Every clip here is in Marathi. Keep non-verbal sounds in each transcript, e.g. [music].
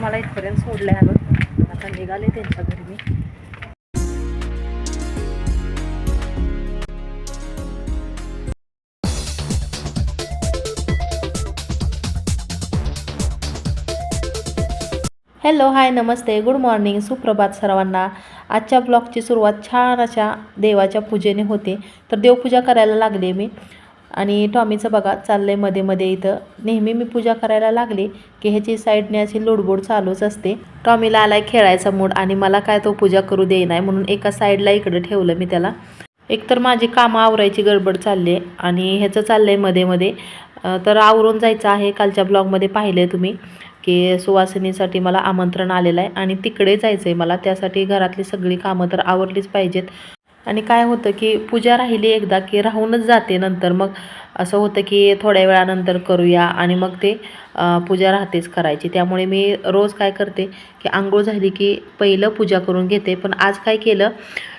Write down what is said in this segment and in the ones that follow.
मला इथपर्यंत सोडलं आणून आता निघाले त्यांच्या घरी मी. हॅलो हाय नमस्ते. गुड मॉर्निंग सुप्रभात सर्वांना. आजच्या ब्लॉगची सुरुवात छान अशा देवाच्या पूजेने होते. तर देवपूजा करायला लागले मी. आणि टॉमीचं बघा चाललंयमध्ये मध्ये इथं. नेहमी मी पूजा करायला लागले की ह्याची साईडने अशी लोडबोड चालूच असते. टॉमीला आलाय खेळायचा मूड आणि मला काय तो पूजा करू दे नाही म्हणून एका साईडला इकडं ठेवलं मी त्याला. एकतर माझी कामं आवरायची गडबड चालली आहे आणि ह्याचं चाललं आहे मध्ये. मध्ये तर आवरून जायचं आहे. कालच्या ब्लॉगमध्ये पाहिलं आहे तुम्ही की सुवासिनीसाठी मला आमंत्रण आलेलं आहे आणि तिकडे जायचं आहे मला. त्यासाठी घरातली सगळी कामं तर आवरलीच पाहिजेत. आणि काय होतं की पूजा राहिली एकदा की राहूनच जाते नंतर. मग असं होतं की थोड्या वेळानंतर करूया आणि मग ते पूजा राहतेच करायची. त्यामुळे मी रोज काय करते की आंघोळ झाली की पहिलं पूजा करून घेते. पण आज काय केलं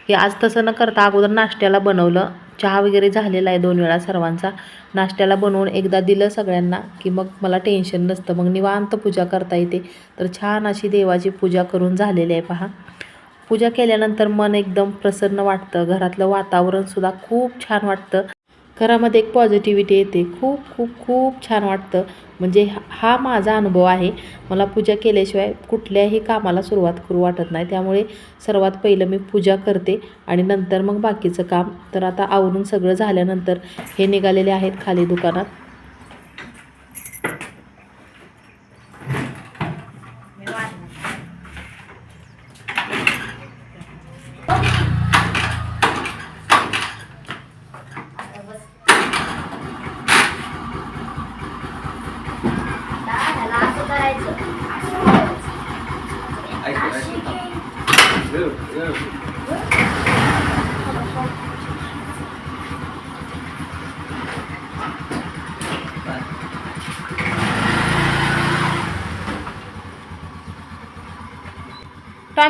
की आज तसं न करता अगोदर नाश्त्याला बनवलं. चहा वगैरे झालेला आहे दोन वेळा सर्वांचा. नाश्त्याला बनवून एकदा दिलं सगळ्यांना की मग मला टेन्शन नसतं. मग निवांत पूजा करता येते. तर छान अशी देवाची पूजा करून झालेली आहे पहा. पूजा केल्यानंतर मन एकदम प्रसन्न वाटतं. घरातलं वातावरणसुद्धा खूप छान वाटतं. घरामध्ये एक पॉझिटिव्हिटी येते. खूप खूप खूप छान वाटतं. म्हणजे हा- माझा अनुभव आहे. मला पूजा केल्याशिवाय कुठल्याही कामाला सुरुवात करू वाटत नाही. त्यामुळे सर्वात पहिलं मी पूजा करते आणि नंतर मग बाकीचं काम. तर आता आवरून सगळं झाल्यानंतर हे निघालेले आहेत खाली दुकानात. टॉमी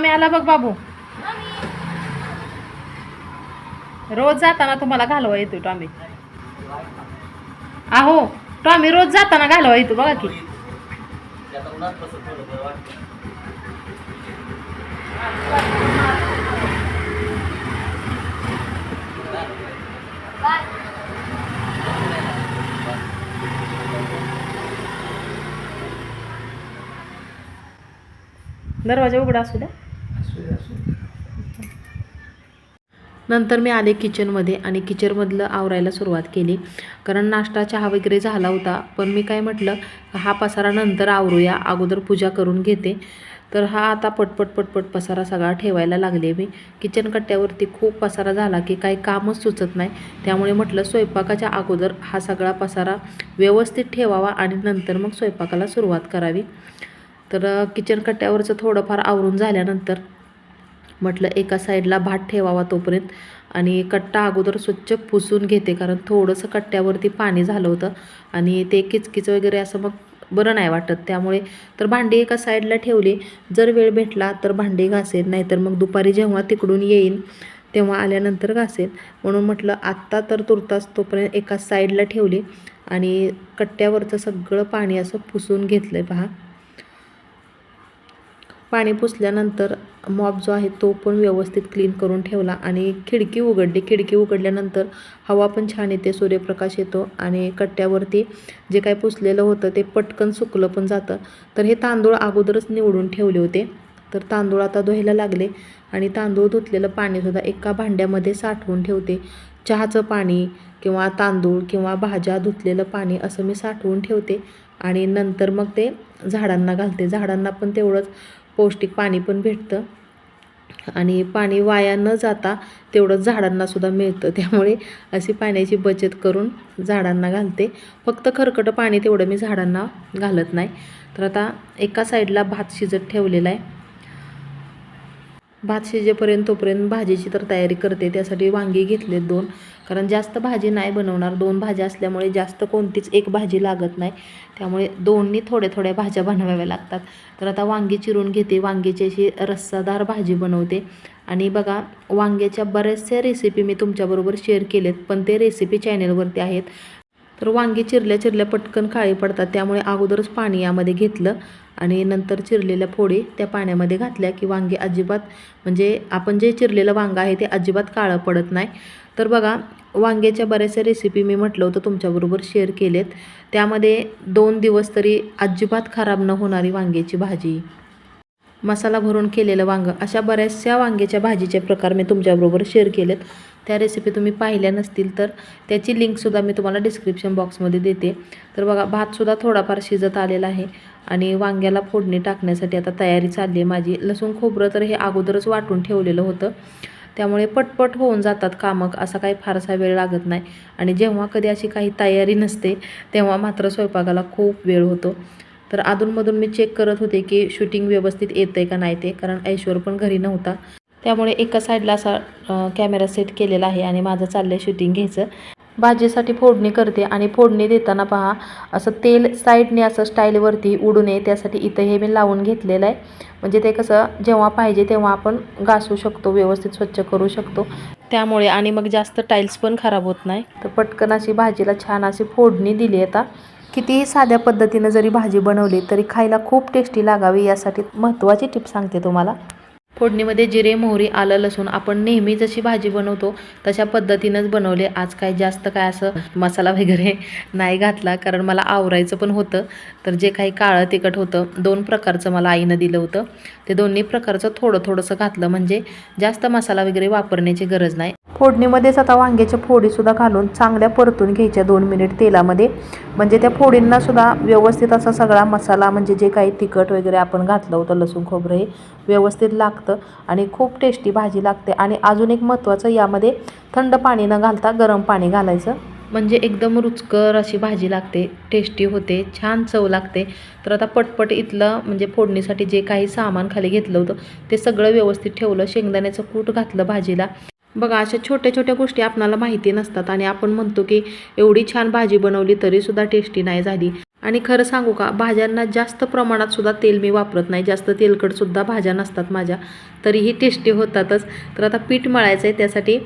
आला बघ बाबू. रोज जाताना तुम्हाला घालवा येतो टॉमी. आहो टॉमी रोज जाताना घालवा येतो बघा की. दरवाजा उघडा असू द्या. नंतर मी आले किचनमध्ये आणि किचनमधलं आवरायला सुरुवात केली. कारण नाश्ता चहा वगैरे झाला होता. पण मी काय म्हटलं हा पसारा नंतर आवरूया. अगोदर पूजा करून घेते. तर हा आता पटपट पटपट पसारा सगळा ठेवायला लागले मी. किचन कट्ट्यावरती खूप पसारा झाला की काही कामच सुचत नाही. त्यामुळे म्हटलं स्वयंपाकाच्या अगोदर हा सगळा पसारा व्यवस्थित ठेवावा आणि नंतर मग स्वयंपाकाला सुरुवात करावी. तर किचन कट्ट्यावरचं थोडंफार आवरून झाल्यानंतर म्हटलं एका साईडला भात ठेवावा तोपर्यंत आणि कट्टा अगोदर स्वच्छ पुसून घेते. कारण थोडंसं कट्ट्यावरती पाणी झालं होतं आणि ते किचकिच वगैरे असं मग बरं नाही वाटत. त्यामुळे तर भांडी एका साईडला ठेवली. जर वेळ भेटला तर भांडी घासेल नाहीतर मग दुपारी जेव्हा तिकडून येईन तेव्हा आल्यानंतर घासेल म्हणून म्हटलं आत्ता तर तुर्तास तोपर्यंत एका साईडला ठेवली आणि कट्ट्यावरचं सगळं पाणी असं पुसून घेतलं आहे पहा. पाणी पुसल्यानंतर मॉप जो आहे तो पण व्यवस्थित क्लीन करून ठेवला आणि खिडकी उघडली. खिडकी उघडल्यानंतर हवा पण छान येते सूर्यप्रकाश येतो आणि कट्ट्यावरती जे काही पुसलेलं होतं ते पटकन सुकलं पण जातं. तर हे तांदूळ अगोदरच निवडून ठेवले होते. तर तांदूळ आता धुवायला लागले आणि तांदूळ धुतलेलं पाणीसुद्धा एका भांड्यामध्ये साठवून ठेवते. चहाचं पाणी किंवा तांदूळ किंवा भाज्या धुतलेलं पाणी असं मी साठवून ठेवते आणि नंतर मग ते झाडांना घालते. झाडांना पण तेवढंच पौष्टिक पाणी पण भेटतं. आणि पाणी वाया न जाता तेवढं झाडांनासुद्धा मिळतं. त्यामुळे अशी पाण्याची बचत करून झाडांना घालते. फक्त खरकटं पाणी तेवढं मी झाडांना घालत नाही. तर आता एका साईडला भात शिजत ठेवलेला आहे. भात शिजेपर्यंत तोपर्यंत भाजीची तर तयारी करते. त्यासाठी वांगी घेतले दोन. कारण जास्त भाजी नाही बनवणार. दोन भाज्या असल्यामुळे जास्त कोणतीच एक भाजी लागत नाही. त्यामुळे दोन्ही थोड्या थोड्या भाज्या बनवाव्या लागतात. तर आता वांगी चिरून घेते. वांग्याची अशी रस्सादार भाजी बनवते. आणि बघा वांग्याच्या बऱ्याचशा रेसिपी मी तुमच्याबरोबर शेअर केलेत पण ते रेसिपी चॅनेलवरती आहेत. तर वांगी चिरल्या चिरल्या पटकन काळी पडतात. त्यामुळे अगोदरच पाणी यामध्ये घेतलं आणि नंतर चिरलेल्या फोडी त्या पाण्यामध्ये घातल्या की वांगी अजिबात म्हणजे आपण जे चिरलेलं वांगं आहे ते अजिबात काळं पडत नाही. तर बघा वांग्याच्या बऱ्याचशा रेसिपी मी म्हटलं होतं तुमच्याबरोबर शेअर केलेत. त्यामध्ये दोन दिवस तरी अजिबात खराब न होणारी वांग्याची भाजी. मसाला भरून केलेलं वांगं अशा बऱ्याचशा वांग्याच्या भाजीचे प्रकार मी तुमच्याबरोबर शेअर केलेत. त्या रेसिपी तुम्ही पाहिल्या नसतील तर त्याची लिंकसुद्धा मी तुम्हाला डिस्क्रिप्शन बॉक्समध्ये देते. तर बघा भातसुद्धा थोडाफार शिजत आलेला आहे आणि वांग्याला फोडणी टाकण्यासाठी आता तयारी चालली आहे माझी. लसूण खोबरं तर हे अगोदरच वाटून ठेवलेलं होतं. त्यामुळे पटपट होऊन जातात कामक असा काही फारसा वेळ लागत नाही. आणि जेव्हा कधी अशी काही तयारी नसते तेव्हा मात्र स्वयंपाकाला खूप वेळ होतो. तर अधूनमधून मी चेक करत होते की शूटिंग व्यवस्थित येतं आहे का नाही ते कारण ऐश्वर पण घरी नव्हता. त्यामुळे एका साईडला असा कॅमेरा सेट केलेला आहे आणि माझं चाललं आहे शूटिंग घ्यायचं. भाजीसाठी फोडणी करते आणि फोडणी देताना पहा असं तेल साईडने असं स्टाईलवरती उडू नये त्यासाठी इथं हे मी लावून घेतलेलं आहे. म्हणजे ते कसं जेव्हा पाहिजे तेव्हा आपण घासू शकतो व्यवस्थित स्वच्छ करू शकतो. त्यामुळे आणि मग जास्त टाईल्स पण खराब होत नाही. तर पटकन अशी भाजीला छान अशी फोडणी दिली आता. कितीही साध्या पद्धतीनं जरी भाजी बनवली तरी खायला खूप टेस्टी लागावी यासाठी महत्त्वाची टिप सांगते तुम्हाला. फोडणीमध्ये जिरे मोहरी आलं लसूण आपण नेहमी जशी भाजी बनवतो तशा पद्धतीनंच बनवले. आज काय जास्त काय असं मसाला वगैरे नाही घातला कारण मला आवरायचं पण होतं. तर जे काही काळं तिखट होतं दोन प्रकारचं मला आईनं दिलं होतं. ते दोन्ही प्रकारचं थोडं थोडंसं घातलं म्हणजे जास्त मसाला वगैरे वापरण्याची गरज नाही. फोडणीमध्येच आता वांग्याच्या फोडीसुद्धा घालून चांगल्या परतून घ्यायच्या दोन मिनिट तेलामध्ये. म्हणजे त्या फोडींनासुद्धा व्यवस्थित असा सगळा मसाला म्हणजे जे काही तिखट वगैरे आपण घातलं होतं लसूण खोबरं हे व्यवस्थित लागतं आणि खूप टेस्टी भाजी लागते. आणि अजून एक महत्त्वाचं यामध्ये थंड पाणी न घालता गरम पाणी घालायचं. म्हणजे एकदम रुचकर अशी भाजी लागते टेस्टी होते छान चव लागते. तर आता पटपट इथलं म्हणजे फोडणीसाठी जे काही सामान खाली घेतलं होतं ते सगळं व्यवस्थित ठेवलं शेंगदाण्याचं कूट घातलं भाजीला. बघा अशा छोट्या छोट्या गोष्टी आपणाला माहिती नसतात आणि आपण म्हणतो की एवढी छान भाजी बनवली तरीसुद्धा टेस्टी नाही झाली. आणि खरं सांगू का भाज्यांना जास्त प्रमाणात सुद्धा तेल मी वापरत नाही. जास्त तेलकटसुद्धा भाज्या नसतात माझ्या. तरीही टेस्टी होतातच. तर आता पीठ मळायचं आहे त्यासाठी.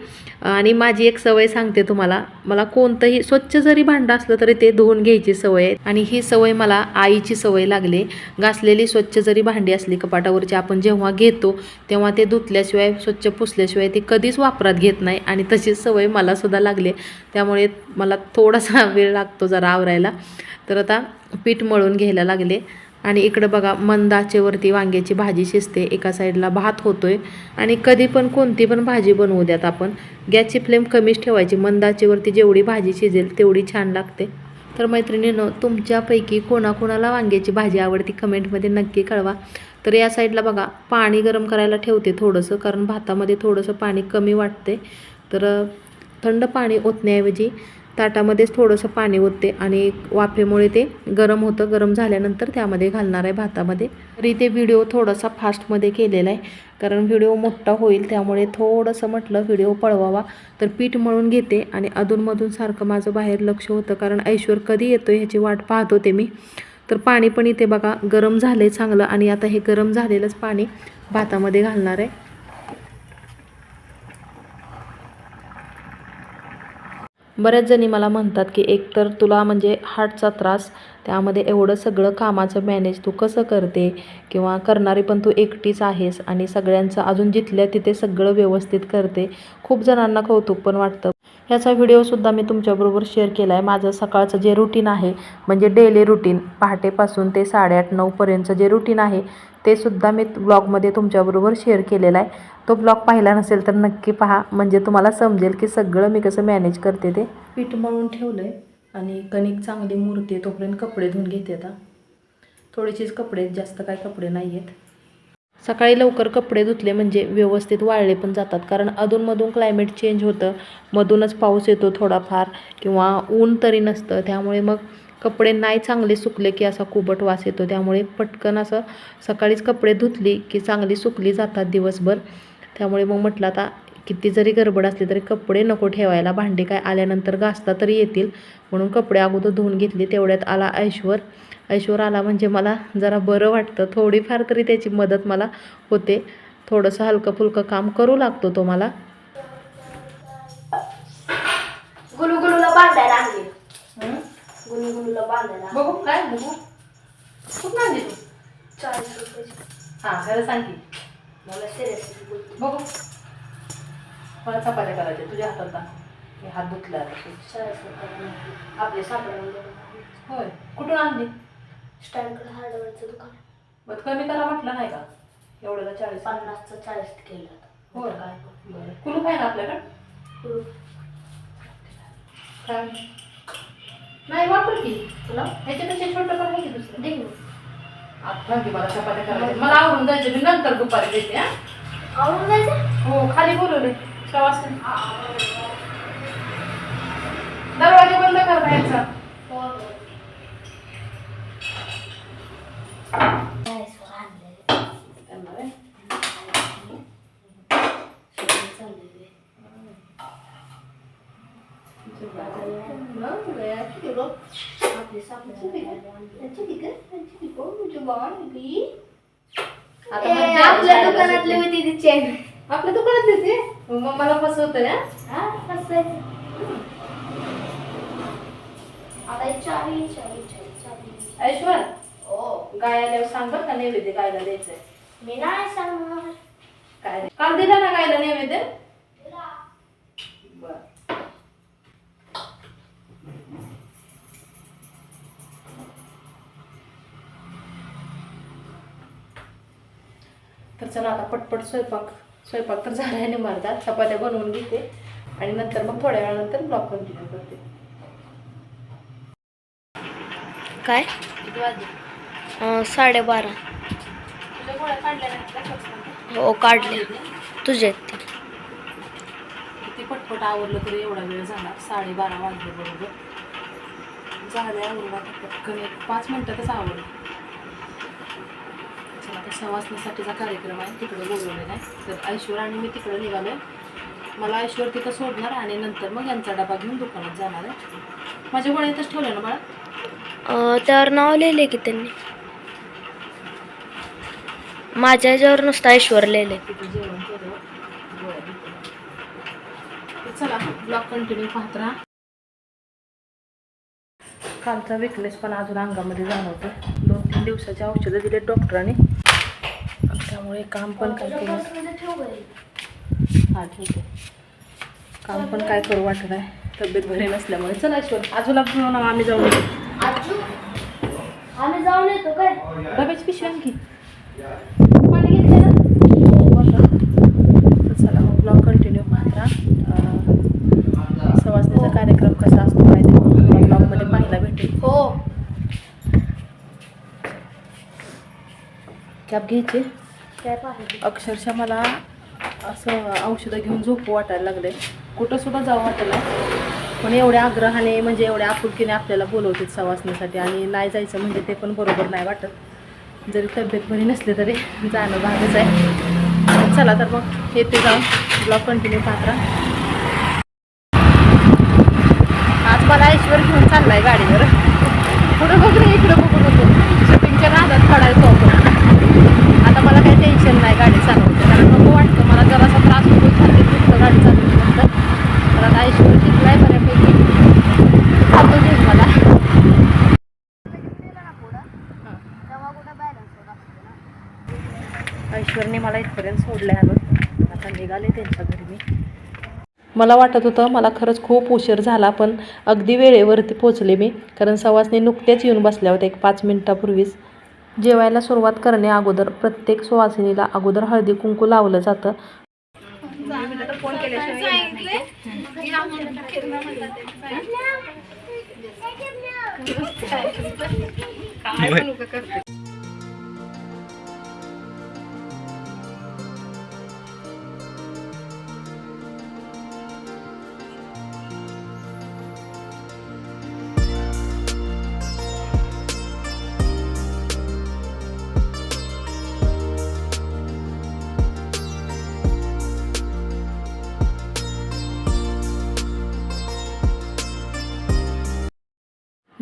आणि माझी एक सवय सांगते तुम्हाला. मला कोणतंही स्वच्छ जरी भांडं असलं तरी ते धुवून घ्यायची सवय आहे. आणि ही सवय मला आईची सवय लागली. घासलेली स्वच्छ जरी भांडी असली कपाटावरची आपण जेव्हा घेतो तेव्हा ते धुतल्याशिवाय स्वच्छ पुसल्याशिवाय ती कधीच वापरात घेत नाही. आणि तशीच सवय मलासुद्धा लागली त्यामुळे मला थोडासा वेळ लागतो जरा आवरायला. तर आता पीठ मळून घ्यायला लागले. आणि इकडं बघा मंदाचेवरती वांग्याची भाजी शिजते. एका साईडला भात होतोय. आणि कधी पण कोणती पण भाजी बनवू द्यात आपण. गॅसची फ्लेम कमीच ठेवायची. मंदाचेवरती जेवढी भाजी शिजेल तेवढी छान लागते. तर मैत्रिणीनं तुमच्यापैकी कोणाकोणाला वांग्याची भाजी आवडती कमेंटमध्ये नक्की कळवा. तर या साईडला बघा पाणी गरम करायला ठेवते थोडंसं कारण भातामध्ये थोडंसं पाणी कमी वाटते तर थंड पाणी ओतण्याऐवजी ताटामध्येच थोडंसं पाणी ओतते आणि वाफेमुळे ते गरम होतं. गरम झाल्यानंतर त्यामध्ये घालणार आहे भातामध्ये. तरी ते व्हिडिओ थोडासा फास्टमध्ये केलेला आहे. कारण व्हिडिओ मोठा होईल त्यामुळे थोडंसं म्हटलं व्हिडिओ पळवावा. तर पीठ मळून घेते आणि अधूनमधून सारखं माझं बाहेर लक्ष होतं. कारण ऐश्वर कधी येतो ह्याची वाट पाहत होते मी. तर पाणी पण इथे बघा गरम झालं आहे चांगलं. आणि आता हे गरम झालेलंच पाणी भातामध्ये घालणार आहे. बऱ्याच जणी मला म्हणतात की एकतर तुला म्हणजे हार्टचा त्रास त्यामध्ये एवढं सगळं कामाचं मॅनेज तू कसं करते किंवा करणारी पण तू एकटीच आहेस आणि सगळ्यांचं अजून जिथल्या तिथे सगळं व्यवस्थित करते. खूप जणांना कौतुक पण वाटतं. ह्याचा व्हिडिओसुद्धा मी तुमच्याबरोबर शेअर केला आहे माझं सकाळचं जे रुटीन आहे म्हणजे डेली रुटीन पहाटेपासून ते साडेआठ नऊपर्यंतचं जे रुटीन आहे ते सुद्धा मी ब्लॉगमध्ये तुमच्याबरोबर शेअर केलेला आहे. तो ब्लॉग पाहिला नसेल तर नक्की पहा. म्हणजे तुम्हाला समजेल की सगळं मी कसं मॅनेज करते ते. पीठ मळून ठेवलं आहे आणि कणिक चांगली मुरते तोपर्यंत कपडे धुवून घेते आता. थोडेसेच कपडे जास्त काय कपडे नाही आहेत सकाळी लवकर कपडे धुतले म्हणजे व्यवस्थित वाळले पण जातात. कारण अधूनमधून क्लायमेट चेंज होतं. मधूनच पाऊस येतो थोडाफार किंवा ऊन तरी नसतं. त्यामुळे मग कपडे नाही चांगले सुकले की असा कुबट वास येतो. त्यामुळे पटकन असं सकाळीच कपडे धुतली की चांगली सुकली जातात दिवसभर. त्यामुळे मग म्हटलं आता किती जरी गडबड असली तरी कपडे नको ठेवायला. भांडी काय आल्यानंतर घासता तरी येतील. म्हणून कपडे अगोदर धुवून घेतली तेवढ्यात आला ऐश्वर. ऐश्वर आला म्हणजे मला जरा बरं वाटतं. थोडीफार तरी त्याची मदत मला होते. थोडंसं हलकं फुलकं काम करू लागतो तो मला. बांधायला आणली बांधायला बघू काय बघू? कुठं आणली तू. चाळीस रुपयाची. हां खरं सांग की. मला सिरियसली बोलतो. बघू. मला चपात्या करायच्या तुझ्या हातात दाख. मी हात धुतला आपले सापडा होय. कुठून आणली? स्टँडकडे हार्डवेअरचं दुकान. बघ कमी करा म्हटलं नाही का? एवढं चाळीस. पन्नासचं चाळीस केलं होय. काय बरं. कुलूप आहे ना आपल्याकडं? काय नाही वापर की. तुला? ह्याच्यापेक्षा छोटं पण आहे की दुसरं? दे आता की मला चपात्या करायच्या मला आवडून जायचं. मी नंतर दुपारी देते हा. आवडून जायचं? हो खाली बोलवले प्रवास दरवाजा बंद कर बाहेरचा चाळीसवर आणलेले त्यांना व्हय. शिकून चाललेले आपले सापडा आता मग आपल्या जायला दुकानातले सुट्टी. होती ती चेन आपल्या दुकानात देते मग फसवत ना? हा हसायचं आता हे चावी चावी चावी चावी. ऐश्वर हो. गाय आल्यावर सांग बरं का नैवेद्य गायला द्यायचंय मी नाही सांगणार. काय रे? काल दिला ना गायला नैवेद्य? बर. तर चला आता पटपट स्वयंपाक स्वयंपाक तर झाल्याने मारतात. चपात्या बनवून घेते. आणि नंतर मग थोड्या वेळानंतर ब्लॉक कंटिन्यू करते. काय? साडेबारा? हो काढले. तुझे किती पटपट आवरलं तरी एवढा वेळ झाला साडेबारा वाजले बरोबर. झाले एक पाच मिनिटातच आवडलं आता सवासणीसाठीचा कार्यक्रम आहे तिकडे बोलवलेला आहे. तर ऐश्वर आणि मी तिकडे निघालो मला ऐश्वर तिथं सोडणार आणि नंतर मग यांचा डबा घेऊन दुकानात जाणार आहे. माझ्या गोळ्या इथंच ठेवलं ना मला त्यावर नाव लिहिले की त्यांनी? माझ्या ह्याच्यावर नुसतं ऐश्वर लिहिले तिथं जेवण केलं. गोळ्या घेतल्या. तर चला ब्लॉग कंटिन्यू पाहत राहा. कालचा विकनेस पण अजून अंगामध्ये जाणवतो दोन तीन दिवसाची औषधं दिले डॉक्टरांनी त्यामुळे काम पण काय केलं हा ठीक आहे. काम पण काय करू वाटत आहे तब्येत बरी नसल्यामुळे. चला ऐश्वर आजूला घेऊन आम्ही जाऊन. आजू? आम्ही जाऊन येतो काय? डब्याची पिशवी आणखी पाणी घेतले ना. तर चला मग ब्लॉग कंटिन्यू अं, सवासणीचा कार्यक्रम कसा असतो काय ते ब्लॉगमध्ये पाहायला भेटेल. हो. कॅब घ्यायची. कॅप आहे अक्षरशः मला असं औषधं घेऊन झोपू वाटायला लागले कुठंसुद्धा जावं वाटायला पण एवढ्या आग्रहाने म्हणजे एवढ्या आपुलकीने आपल्याला बोलवते सवासण्यासाठी आणि नाही जायचं म्हणजे ते पण बरोबर नाही वाटत. जरी तब्येत बरी नसली तरी जाणं भागच आहे. चला तर मग येते जाऊन. ब्लॉग कंटिन्यू पात्रा आज मला ऐश्वर घेऊन चाललाय गाडीवर. पुढं बघ रे इकडं बघून होतो शूटिंगच्या नादात पडायचो आपण आता मला काही टेन्शन नाही गाडी चालवते. कारण नको वाटतं मला जरासा त्रास होतो छाती दुखतं गाडी चालवल्यानंतर तर आता ऐश्वर शिकलाय बऱ्यापैकी. खातो घेऊन मला? ऐश्वरने मला इथपर्यंत सोडलं आहे अगं. आता निघाले त्यांच्या घरी मी. मला वाटत होतं मला खरंच खूप उशीर झाला पण अगदी वेळेवरती पोचले मी. कारण सवासनी नुकत्याच येऊन बसल्या होत्या एक पाच मिनटापूर्वीच जेवायला सुरुवात करणे अगोदर प्रत्येक सुवासिनीला अगोदर हळदी कुंकू लावलं जातं.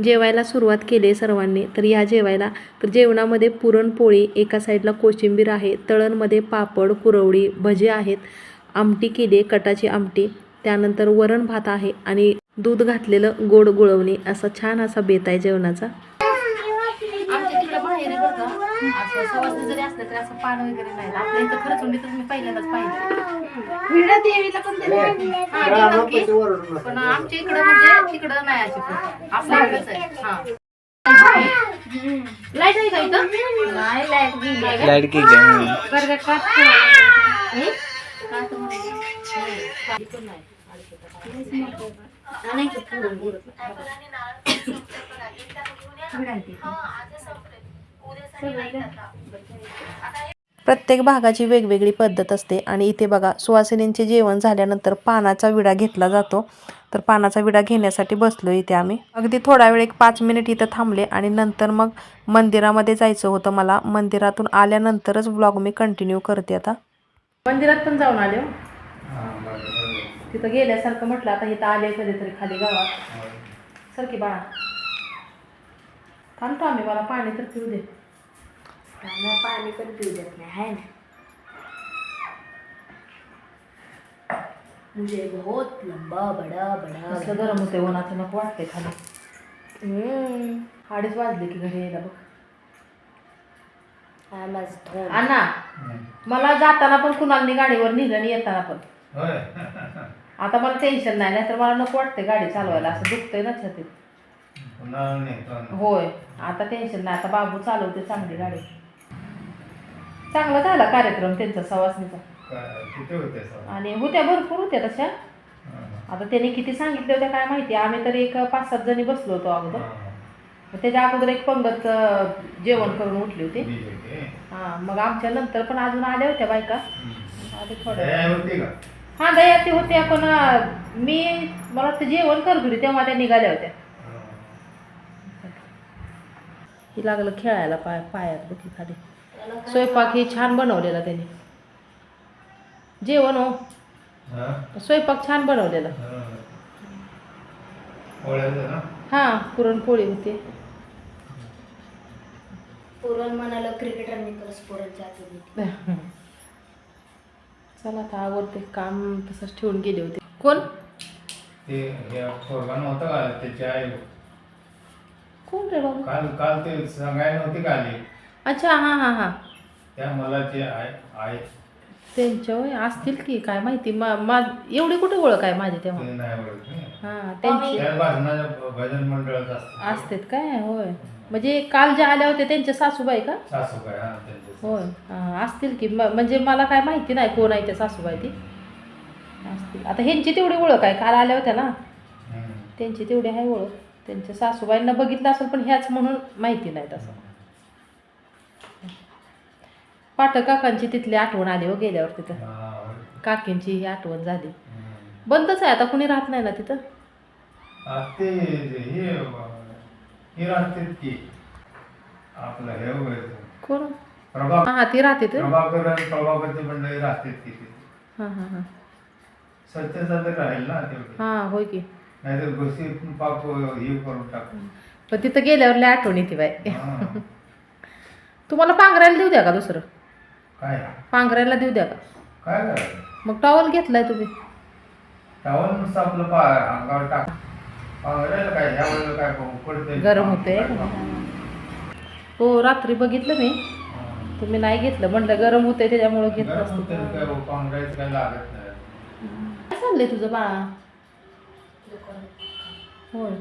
जेवायला सुरुवात केली आहे सर्वांनी. तर या जेवायला तर जेवणामध्ये पुरणपोळी एका साईडला कोशिंबीर आहे तळणमध्ये पापड कुरवडी भजे आहेत आमटी केली आहे कटाची आमटी. त्यानंतर वरण भात आहे आणि दूध घातलेलं गोड गुळवणी असा छान असा बेत आहे जेवणाचा आमच्या तिकडे बाहेर आहे बरं का असं सवासणी जरी असलं तरी असं पान वगैरे नाही. आपल्या इथं खरंच मी मी पहिल्यांदाच पाहिजे विडा देवीला पण ते- हा, देतात की. पण आमच्या इकडं म्हणजे तिकडं नाही अशी. आपल्या इकडंच आहे. हा. लाइट आहे का इथं? नाही लाइट गेली आहे का? लाइट बरं पण नाही. नाही का पुरण उरत. विडा आहे ती. प्रत्येक भागाची वेगवेगळी पद्धत असते आणि इथे बघा सुवासिनींचे जेवण झाल्यानंतर पानाचा विडा घेतला जातो. तर पानाचा विडा घेण्यासाठी बसलो इथे आम्ही. अगदी थोडा वेळ एक पाच मिनिट इथं थांबले आणि नंतर मग मंदिरामध्ये जायचं होतं मला. मंदिरातून आल्यानंतरच ब्लॉग मी कंटिन्यू करते आता. मंदिरात पण जाऊन आले हो. तिथं गेल्यासारखं म्हटलं आता इथं आले कधीतरी खाली गावात. सर की बाळा. थांबतो आम्ही मला पाणी तर पिऊ दे. पाणी पण पिऊ देत नाही है ना? मुझे बहुत लंबा बड़ा बड़ा कसलं गरम होते उन्हाचं नको वाटते खाली. अडीच वाजले की घरी यायला बघ. अण्णा मला जाताना पण कुणालनी गाडीवर नेलं आणि येताना पण. होय. आता मला टेन्शन नाही नाहीतर मला नको वाटते गाडी चालवायला असं दुखतंय ना छातीत. होय. आता टेन्शन नाही आता बाबू चालवते चांगली गाडी. चांगला झाला कार्यक्रम त्यांचा सवासणीचा. होते सर आणि होत्या भरपूर होत्या तशा. आता त्याने किती सांगितल्या होत्या काय माहिती? आम्ही तर एक पाच सात जणी बसलो होतो अगोदर. मग त्याच्या अगोदर एक पंगत अं, जेवण करून उठली होती. हा मग आमच्या नंतर पण अजून आल्या होत्या बायका. आधी थोड्या होती का? हा दया ते होत्या पण अं, मी मला वाटतं जेवण करत होती तेव्हा त्या निघाल्या होत्या. ही. लागलं खेळायला पाय पायात बघी खाली. स्वयंपाक हे छान बनवलेला त्याने. जेवण हो? स्वयंपाक छान बनवलेला. हा. हा पुरणपोळी होती. पुरण म्हणाला क्रिकेटरनी परस पुरण जाते देते. [laughs] चला आता आवडते काम तसंच ठेवून गेले होते. कोण? ते पोरगा नव्हता का? त्याची आई. कोण रे बाबू? काल काल ते सांगायला नव्हती का आली? अच्छा हां हां हां. त्या मला ते आय आय त्यांच्या होय असतील की काय माहिती. मा मा एवढी कुठे ओळख आहे माझी तेव्हा? ते नाही ओळखत नाही. हां त्यांची. त्या भाजनाच्या भजन मंडळात असते असतात काय? होय. म्हणजे काल ज्या आल्या होत्या त्यांच्या सासूबाई का? सासूबाई हा त्यांचे होय. हां असतील की. म- म्हणजे मला काय माहिती नाही कोण आहे त्या सासूबाई ती. असतील. आता ह्यांची तेवढी ओळख आहे. काल आल्या होत्या ना? हम्म. त्यांची तेवढी आहे ओळख. त्यांच्या सासूबाईंना बघितलं असेल पण ह्याच म्हणून माहिती नाही तसं. पाठक काकांची तिथली आठवण आली हो गेल्यावर तिथं. काकींची ही आठवण झाली. बंदच आहे आता कुणी राहत नाही ना तिथं? ते हे हे राहते की. आपलं हे वगैरे कोण? प्रभा हां ती राहते तर. प्रभाकर आणि प्रभाकरची मंडळी राहते की तिथे. हां हां हां. सत्य तर राहील ना तेवढी हां होय की. नाहीतर घोशी पाप हे करून टाकू. पण तिथं गेल्यावर लय आठवण येते बाय हा. तुम्हाला पांघरायला देऊ द्या का दुसरं? काय? पांघरायला देऊ द्या का? काय करायचं? मग टॉवल घेतलाय तुम्ही. टावल नुसतं आपलं पा अंगावर टाक. पांघरायला काय? ह्या वेळेला काय गरम होते हो रात्री बघितलं मी. तुम्ही नाही घेतलं. म्हणलं गरम होते त्याच्यामुळे घेतलं गरम होते असतं काय पांघरायचं काय लागत नाही. काय चाललंय तुझं बाळा? होय.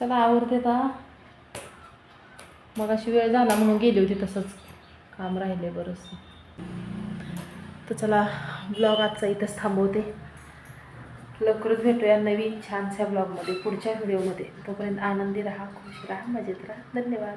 चला आवडते आता. मग अशी वेळ झाला म्हणून गेली होती तसंच. काम राहिले बरंच. तर चला ब्लॉग आजचा इथंच थांबवते. लवकरच भेटूया नवीन छानशा ब्लॉगमध्ये पुढच्या व्हिडिओमध्ये तोपर्यंत आनंदी राहा खुश राहा मजेत राहा. धन्यवाद.